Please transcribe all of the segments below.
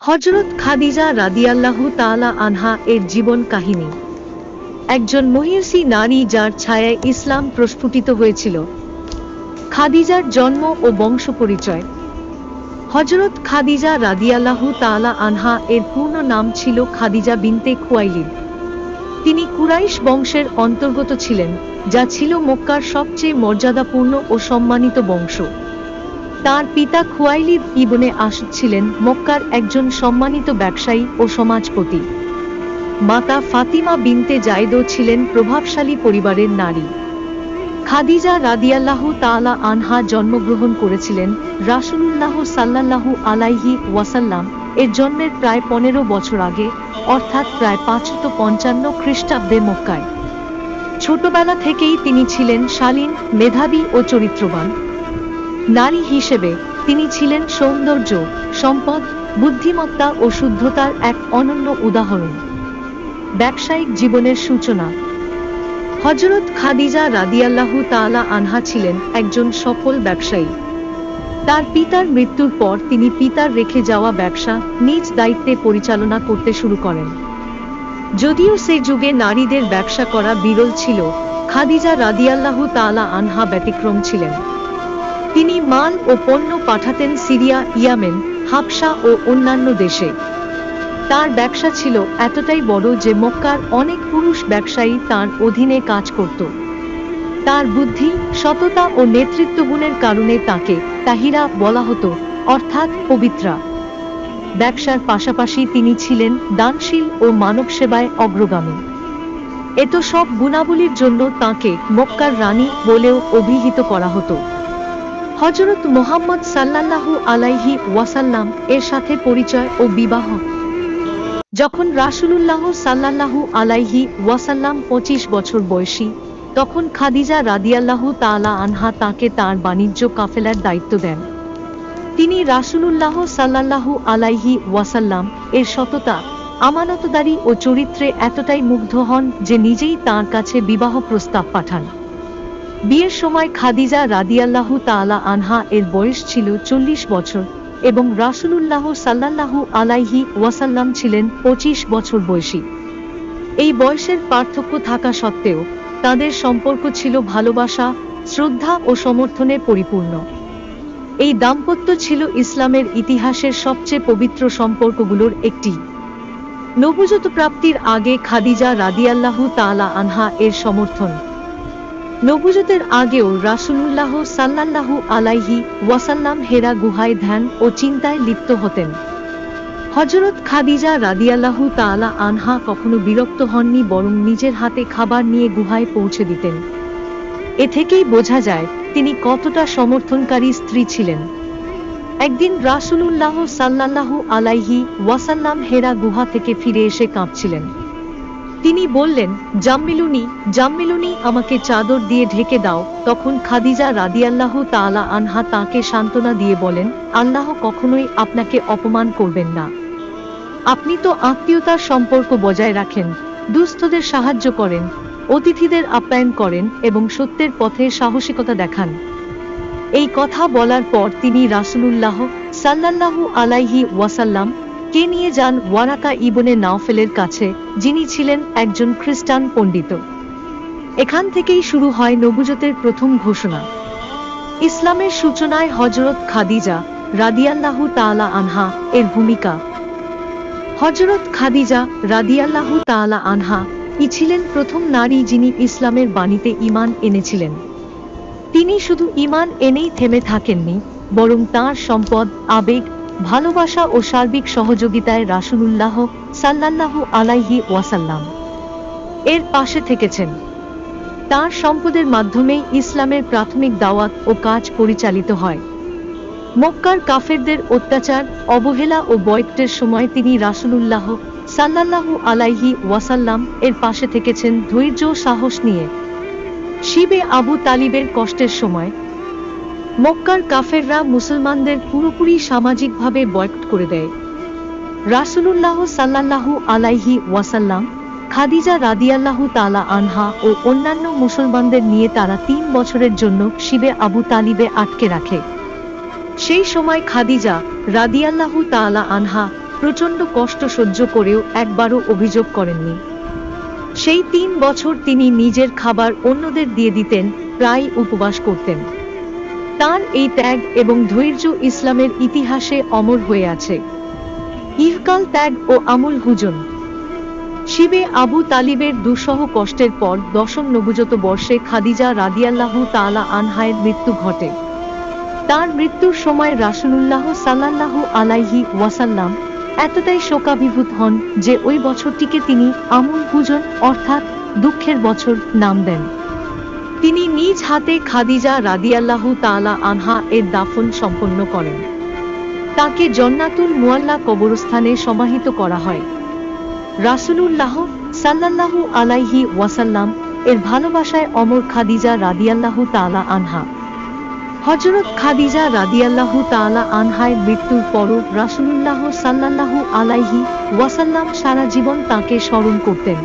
হজরত খাদিজা রাদিয়াল্লাহু তালা আনহা এর জীবন কাহিনী। একজন মহিষী নারী যার ছায়ায় ইসলাম প্রস্ফুটিত হয়েছিল। খাদিজার জন্ম ও বংশ পরিচয়। হজরত খাদিজা রাদিয়াল্লাহু তাআলা আনহা এর পূর্ণ নাম ছিল খাদিজা বিনতে খুয়াইলিদ। তিনি কুরাইশ বংশের অন্তর্গত ছিলেন, যা ছিল মক্কার সবচেয়ে মর্যাদাপূর্ণ ও সম্মানিত বংশ। তার পিতা খুয়াইলিদ ইবনে আসদ ছিলেন মক্কার একজন সম্মানিত ব্যবসায়ী ও সমাজপতি। মাতা ফাতিমা বিনতে জায়দও ছিলেন প্রভাবশালী পরিবারের নারী। খাদিজা রাদিয়াল্লাহু তাআলা আনহা জন্মগ্রহণ করেছিলেন রাসূলুল্লাহ সাল্লাল্লাহু আলাইহি ওয়াসাল্লাম। এর জন্মের প্রায় পনেরো বছর আগে, অর্থাৎ প্রায় পাঁচশত পঞ্চান্ন খ্রিস্টাব্দে মক্কায়। ছোটবেলা থেকেই তিনি ছিলেন শালীন, মেধাবী ও চরিত্রবান। নারী হিসেবে তিনি ছিলেন সৌন্দর্য, সম্পদ, বুদ্ধিমত্তা ও শুদ্ধতার এক অনন্য উদাহরণ। ব্যবসায়িক জীবনের সূচনা। হজরত খাদিজা রাদিয়াল্লাহু তাআলা আনহা ছিলেন একজন সফল ব্যবসায়ী। তার পিতার মৃত্যুর পর তিনি পিতার রেখে যাওয়া ব্যবসা নিজ দায়িত্বে পরিচালনা করতে শুরু করেন। যদিও সে যুগে নারীদের ব্যবসা করা বিরল ছিল, খাদিজা রাদিয়াল্লাহু তালা আনহা ব্যতিক্রম ছিলেন। তিনি মাল ও পণ্য পাঠাতেন সিরিয়া, ইয়ামেন হাবসা ও অন্যান্য দেশে। তার ব্যবসা ছিল এতটাই বড় যে মক্কার অনেক পুরুষ ব্যবসায়ী তার অধীনে কাজ করত। তার বুদ্ধি, সততা ও নেতৃত্ব গুণের কারণে তাকে তাহিরা বলা হতো, অর্থাৎ পবিত্রা। ব্যবসার পাশাপাশি তিনি ছিলেন দানশীল ও মানব সেবায় অগ্রগামী। এত সব গুণাবলীর জন্য তাকে মক্কার রানী বলেও অভিহিত করা হতো। হজরত মোহাম্মদ সাল্লাল্লাহু আলাইহি ওয়াসাল্লাম এর সাথে পরিচয় ও বিবাহ। যখন রাসূলুল্লাহ সাল্লাল্লাহু আলাইহি ওয়াসাল্লাম পঁচিশ বছর বয়সী, তখন খাদিজা রাদিয়াল্লাহু তাআলা আনহা তাকে তার বাণিজ্য কাফেলার দায়িত্ব দেন। তিনি রাসূলুল্লাহ সাল্লাল্লাহু আলাইহি ওয়াসাল্লাম এর সততা, আমানতদারি ও চরিত্রে এতটাই মুগ্ধ হন যে নিজেই তার কাছে বিবাহ প্রস্তাব পাঠান। বিয়ের সময় খাদিজা রাদিয়াল্লাহু তাআলা আনহা এর বয়স ছিল চল্লিশ বছর এবং রাসূলুল্লাহ সাল্লাল্লাহু আলাইহি ওয়াসাল্লাম ছিলেন পঁচিশ বছর বয়সী। এই বয়সের পার্থক্য থাকা সত্ত্বেও তাদের সম্পর্ক ছিল ভালোবাসা, শ্রদ্ধা ও সমর্থনে পরিপূর্ণ। এই দাম্পত্য ছিল ইসলামের ইতিহাসের সবচেয়ে পবিত্র সম্পর্কগুলোর একটি। নবুজত প্রাপ্তির আগে খাদিজা রাদিয়াল্লাহু তাআলা আনহা এর সমর্থন নবুজতের আগেও রাসূলুল্লাহ সাল্লাল্লাহু আলাইহি ওয়াসাল্লাম হেরা গুহায় ধ্যান ও চিন্তায় লিপ্ত হতেন। হজরত খাদিজা রাদিয়াল্লাহু তাআলা আনহা কখনো বিরক্ত হননি, বরং নিজের হাতে খাবার নিয়ে গুহায় পৌঁছে দিতেন। এ থেকেই বোঝা যায়, তিনি কতটা সমর্থনকারী স্ত্রী ছিলেন। একদিন রাসূলুল্লাহ সাল্লাল্লাহু আলাইহি ওয়াসাল্লাম হেরা গুহা থেকে ফিরে এসে কাঁপছিলেন। তিনি বললেন, জাম্মিলুনি জাম্মিলুনি, আমাকে চাদর দিয়ে ঢেকে দাও। তখন খাদিজা রাদিয়াল্লাহু তাআলা আনহা তাকে সান্ত্বনা দিয়ে বলেন, আল্লাহ কখনোই আপনাকে অপমান করবেন না। আপনি তো আত্মীয়তার সম্পর্ক বজায় রাখেন, দুস্থদের সাহায্য করেন, অতিথিদের আপ্যায়ন করেন এবং সত্যের পথে সাহসিকতা দেখান। এই কথা বলার পর তিনি রাসূলুল্লাহ সাল্লাল্লাহু আলাইহি ওয়াসাল্লাম কে নিয়ে যান ওয়ারাকা ইবনে নাওফেলের কাছে, যিনি ছিলেন একজন খ্রিস্টান পণ্ডিত। এখান থেকেই শুরু হয় নবুজতের প্রথম ঘোষণা। ইসলামের সূচনায় হজরত খাদিজা রাদিয়াল্লাহু তাআলা আনহা এর ভূমিকা। হজরত খাদিজা রাদিয়াল্লাহু তাআলা আনহা ই ছিলেন প্রথম নারী যিনি ইসলামের বাণীতে ঈমান এনেছিলেন। তিনি শুধু ঈমান এনেই থেমে থাকেননি, বরং তার সম্পদ, আবেগ ভালোবাসা ও সার্বিক সহযোগিতায় রাসূলুল্লাহ সাল্লাল্লাহু আলাইহি ওয়াসাল্লাম এর পাশে থেকেছেন। তার সম্পদের মাধ্যমেই ইসলামের প্রাথমিক দাওয়াত ও কাজ পরিচালিত হয়। মক্কার কাফেরদের অত্যাচার, অবহেলা ও বয়ক্টের সময় তিনি রাসূলুল্লাহ সাল্লাল্লাহু আলাইহি ওয়াসাল্লাম এর পাশে থেকেছেন ধৈর্য সাহস নিয়ে। শিবে আবু তালিবের কষ্টের সময় মক্কার কাফেররা মুসলমানদের পুরোপুরি সামাজিকভাবে বয়কট করে দেয়। রাসূলুল্লাহ সাল্লাল্লাহু আলাইহি ওয়াসাল্লাম, খাদিজা রাদিয়াল্লাহু তাআলা আনহা ও অন্যান্য মুসলমানদের নিয়ে তারা তিন বছরের জন্য শিবে আবু তালিবে আটকে রাখে। সেই সময় খাদিজা রাদিয়াল্লাহু তাআলা আনহা প্রচণ্ড কষ্ট সহ্য করেও একবারও অভিযোগ করেননি। সেই তিন বছর তিনি নিজের খাবার অন্যদের দিয়ে দিতেন, প্রায় উপবাস করতেন। তার এই ত্যাগ এবং ধৈর্য ইসলামের ইতিহাসে অমর হয়ে আছে। ইহকাল ত্যাগ ও আমুল হুজন শিবে আবু তালিবের দুঃসহ কষ্টের পর দশম নবুজত বর্ষে খাদিজা রাদিয়াল্লাহু তাআলা আনহায়ের মৃত্যু ঘটে। তার মৃত্যুর সময় রাসূলুল্লাহ সাল্লাল্লাহু আলাইহি ওয়াসাল্লাম এতটাই শোকাভিভূত হন যে ওই বছরটিকে তিনি আমুল হুজন অর্থাৎ দুঃখের বছর নাম দেন। তিনি নিজ হাতে খাদিজা রাদিয়াল্লাহু তাআলা আনহা এর দাফন সম্পন্ন করেন। তাকে জন্নাতুল মুয়াল্লা কবরস্থানে সমাহিত করা হয়। রাসূলুল্লাহ সাল্লাল্লাহু আলাইহি ওয়াসাল্লাম এর ভালোবাসায় অমর খাদিজা রাদিয়াল্লাহু তাআলা আনহা। হযরত খাদিজা রাদিয়াল্লাহু তাআলা আনহায় মৃত্যুর পরও রাসূলুল্লাহ সাল্লাল্লাহু আলাইহি ওয়াসাল্লাম সারা জীবন তাকে স্মরণ করতেন।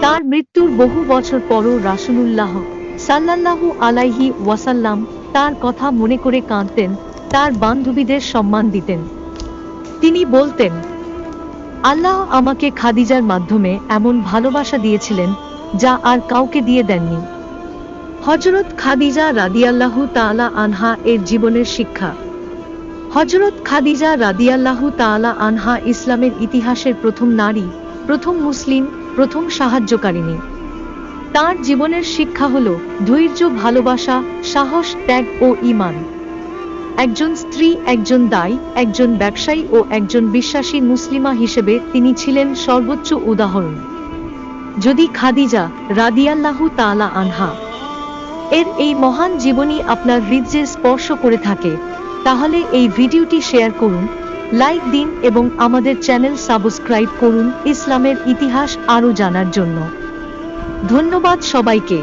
তার মৃত্যুর বহু বছর পরও রাসূলুল্লাহ সাল্লাল্লাহু আলাইহি ওয়াসাল্লাম তার কথা মনে করে কাঁদতেন, তার বান্ধবীদের সম্মান দিতেন। তিনি বলতেন, আল্লাহ আমাকে খাদিজার মাধ্যমে এমন ভালোবাসা দিয়েছিলেন যা আর কাউকে দিয়ে দেননি। হজরত খাদিজা রাদিয়াল্লাহু তাআলা আনহা এর জীবনের শিক্ষা। হজরত খাদিজা রাদিয়াল্লাহু তাআলা আনহা ইসলামের ইতিহাসের প্রথম নারী, প্রথম মুসলিম, প্রথম সাহায্যকারিণী। তার জীবনের শিক্ষা হল ধৈর্য, ভালোবাসা, সাহস, ত্যাগ ও ইমান একজন স্ত্রী, একজন দায়ী, একজন ব্যবসায়ী ও একজন বিশ্বাসী মুসলিমা হিসেবে তিনি ছিলেন সর্বোচ্চ উদাহরণ। যদি খাদিজা রাদিয়াল্লাহু তাআলা আনহা, এর এই মহান জীবনী আপনার হৃদয়ে স্পর্শ করে থাকে, তাহলে এই ভিডিওটি শেয়ার করুন, লাইক দিন এবং আমাদের চ্যানেল সাবস্ক্রাইব করুন ইসলামের ইতিহাস আরও জানার জন্য। ধন্যবাদ সবাইকে।